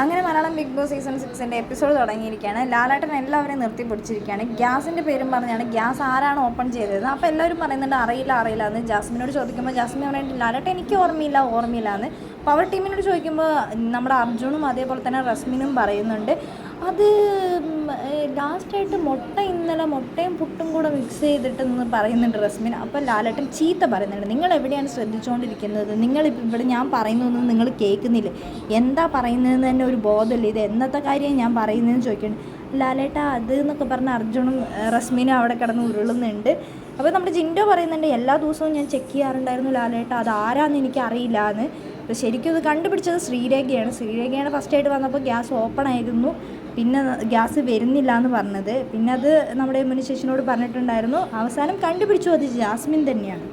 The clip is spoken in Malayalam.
അങ്ങനെ മലയാളം ബിഗ് ബോസ് സീസൺ സിക്സിന്റെ എപ്പിസോഡ് തുടങ്ങിയിരിക്കുകയാണ്. ലാലാട്ടൻ എല്ലാവരെയും നിർത്തി പിടിച്ചിരിക്കുകയാണ്. ഗ്യാസിന്റെ പേരും പറഞ്ഞാണ് ഗ്യാസ് ആരാണ് ഓപ്പൺ ചെയ്തത്? അപ്പോൾ എല്ലാവരും പറയുന്നുണ്ട് അറിയില്ല അറിയില്ല എന്ന് ജാസ്മിനോട് ചോദിക്കുമ്പോൾ ജാസ്മിൻ പറഞ്ഞിട്ട് ലാലേട്ടൻ എനിക്ക് ഓർമ്മയില്ല ഓർമ്മയില്ല എന്ന്. പവർ ടീമിനോട് ചോദിക്കുമ്പോൾ നമ്മുടെ അർജുനും അതേപോലെ തന്നെ റസ്മിനും പറയുന്നുണ്ട് അത് ലാസ്റ്റായിട്ട് മുട്ട ഇന്നലെ മുട്ടയും പുട്ടും കൂടെ മിക്സ് ചെയ്തിട്ടെന്ന് പറയുന്നുണ്ട് റസ്മിൻ. അപ്പം ലാലേട്ടൻ ചീത്ത പറയുന്നുണ്ട്. നിങ്ങൾ എവിടെയാണ് ശ്രദ്ധിച്ചുകൊണ്ടിരിക്കുന്നത് നിങ്ങൾ ഇവിടെ ഞാൻ പറയുന്നതൊന്നും നിങ്ങൾ കേൾക്കുന്നില്ല. എന്താ പറയുന്നതെന്ന് തന്നെ ഒരു ബോധമില്ല. ഇത് എന്നത്തെ കാര്യം ഞാൻ പറയുന്നതെന്ന് ചോദിക്കുന്നുണ്ട് ലാലേട്ട അത് എന്നൊക്കെ പറഞ്ഞ അർജുനും റസ്മിനും അവിടെ കിടന്ന് ഉരുളുന്നുണ്ട്. അപ്പോൾ നമ്മുടെ ജിൻഡോ പറയുന്നുണ്ട് എല്ലാ ദിവസവും ഞാൻ ചെക്ക് ചെയ്യാറുണ്ടായിരുന്നു ലാലേട്ട. അത് ആരാന്ന് എനിക്ക് അറിയില്ല എന്ന് അപ്പോൾ ശരിക്കും ഇത് കണ്ടുപിടിച്ചത് ശ്രീരേഖയാണ്. ശ്രീരേഖയാണ് ഫസ്റ്റായിട്ട് വന്നപ്പോൾ ഗ്യാസ് ഓപ്പൺ ആയിരുന്നു. പിന്നെ ഗ്യാസ് വരുന്നില്ല എന്ന് പറഞ്ഞത്. പിന്നെ അത് നമ്മുടെ മുനിശേഷനോട് പറഞ്ഞിട്ടുണ്ടായിരുന്നു. അവസാനം കണ്ടുപിടിച്ചു അത് ജാസ്മിൻ തന്നെയാണ്.